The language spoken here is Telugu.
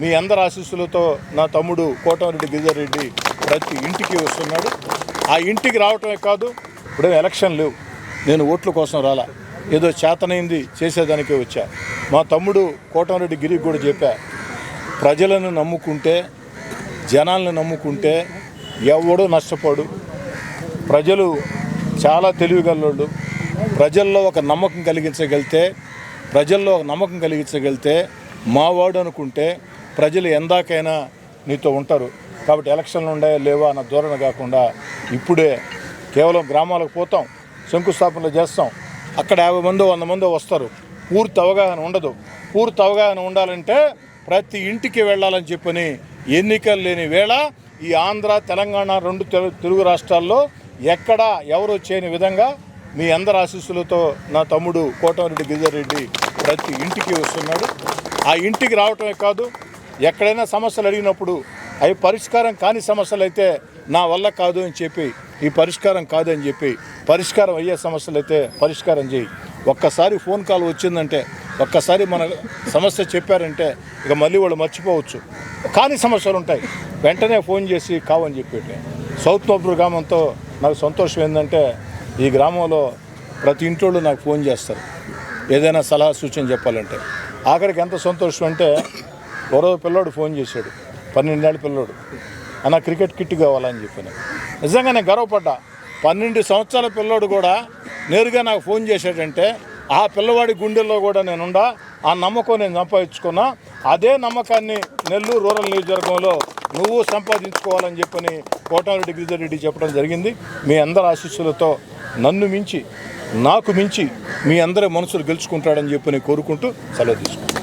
మీ అందరి ఆశీస్సులతో నా తమ్ముడు కోటమిరెడ్డి గిరిజారెడ్డి ప్రతి ఇంటికి వస్తున్నాడు. ఆ ఇంటికి రావటమే కాదు ఇప్పుడు ఎలక్షన్ లేవు. నేను ఓట్ల కోసం రాలా. ఏదో చేతనైంది చేసేదానికే వచ్చా. మా తమ్ముడు కోటమిరెడ్డి గిరికి కూడా చెప్పా ప్రజలను నమ్ముకుంటే జనాలను నమ్ముకుంటే ఎవడో నష్టపోడు. ప్రజలు చాలా తెలివిగలవాళ్ళు. ప్రజల్లో ఒక నమ్మకం కలిగించగలిగితే ప్రజల్లో ఒక నమ్మకం కలిగించగలిగితే మావాడు అనుకుంటే ప్రజలు ఎందాకైనా నీతో ఉంటారు. కాబట్టి ఎలక్షన్లు ఉన్నాయా లేవా అన్న ధోరణ కాకుండా ఇప్పుడే కేవలం గ్రామాలకు పోతాం శంకుస్థాపనలు చేస్తాం. అక్కడ యాభై మంది వంద మంది వస్తారు. పూర్తి అవగాహన ఉండదు. పూర్తి అవగాహన ఉండాలంటే ప్రతి ఇంటికి వెళ్ళాలని చెప్పని ఎన్నికలు లేని వేళ ఈ ఆంధ్ర తెలంగాణ రెండు తెలు- తెలుగు రాష్ట్రాల్లో ఎక్కడా ఎవరు చేయని విధంగా మీ అందరి ఆశీస్సులతో నా తమ్ముడు కోటమిరెడ్డి గిరిజారెడ్డి ప్రతి ఇంటికి వస్తున్నాడు. ఆ ఇంటికి రావటమే కాదు ఎక్కడైనా సమస్యలు అడిగినప్పుడు అవి పరిష్కారం కాని సమస్యలు అయితే నా వల్ల కాదు అని చెప్పి ఈ పరిష్కారం కాదు అని చెప్పి పరిష్కారం అయ్యే సమస్యలు అయితే పరిష్కారం చేయి ఒక్కసారి ఫోన్ కాల్ వచ్చిందంటే ఒక్కసారి మన సమస్య చెప్పారంటే ఇక మళ్ళీ వాళ్ళు మర్చిపోవచ్చు. కానీ సమస్యలు ఉంటాయి వెంటనే ఫోన్ చేసి కావని చెప్పేటి. సౌత్ నోపూర్ గ్రామంతో నాకు సంతోషం ఏంటంటే ఈ గ్రామంలో ప్రతి ఇంటోళ్ళు నాకు ఫోన్ చేస్తారు. ఏదైనా సలహా సూచన చెప్పాలంటే. ఆఖరికి ఎంత సంతోషం అంటే ఎవరో పిల్లోడు ఫోన్ చేశాడు. పన్నెండేళ్ళ పిల్లోడు. అన్న క్రికెట్ కిట్ కావాలని చెప్పాను. నిజంగా నేను గర్వపడ్డా. పన్నెండు సంవత్సరాల పిల్లోడు కూడా నేరుగా నాకు ఫోన్ చేశాడంటే ఆ పిల్లవాడి గుండెల్లో కూడా నేనుండా ఆ నమ్మకం నేను సంపాదించుకున్నా. అదే నమ్మకాన్ని నెల్లూరు రూరల్ నియోజకవర్గంలో నువ్వు సంపాదించుకోవాలని చెప్పని కోటారెడ్డి గిరిజర్ రెడ్డి చెప్పడం జరిగింది. మీ అందరి ఆశీస్సులతో నన్ను మించి నాకు మించి మీ అందరి మనసులు గెలుచుకుంటాడని చెప్పని కోరుకుంటూ సెలవు తీసుకుంటాను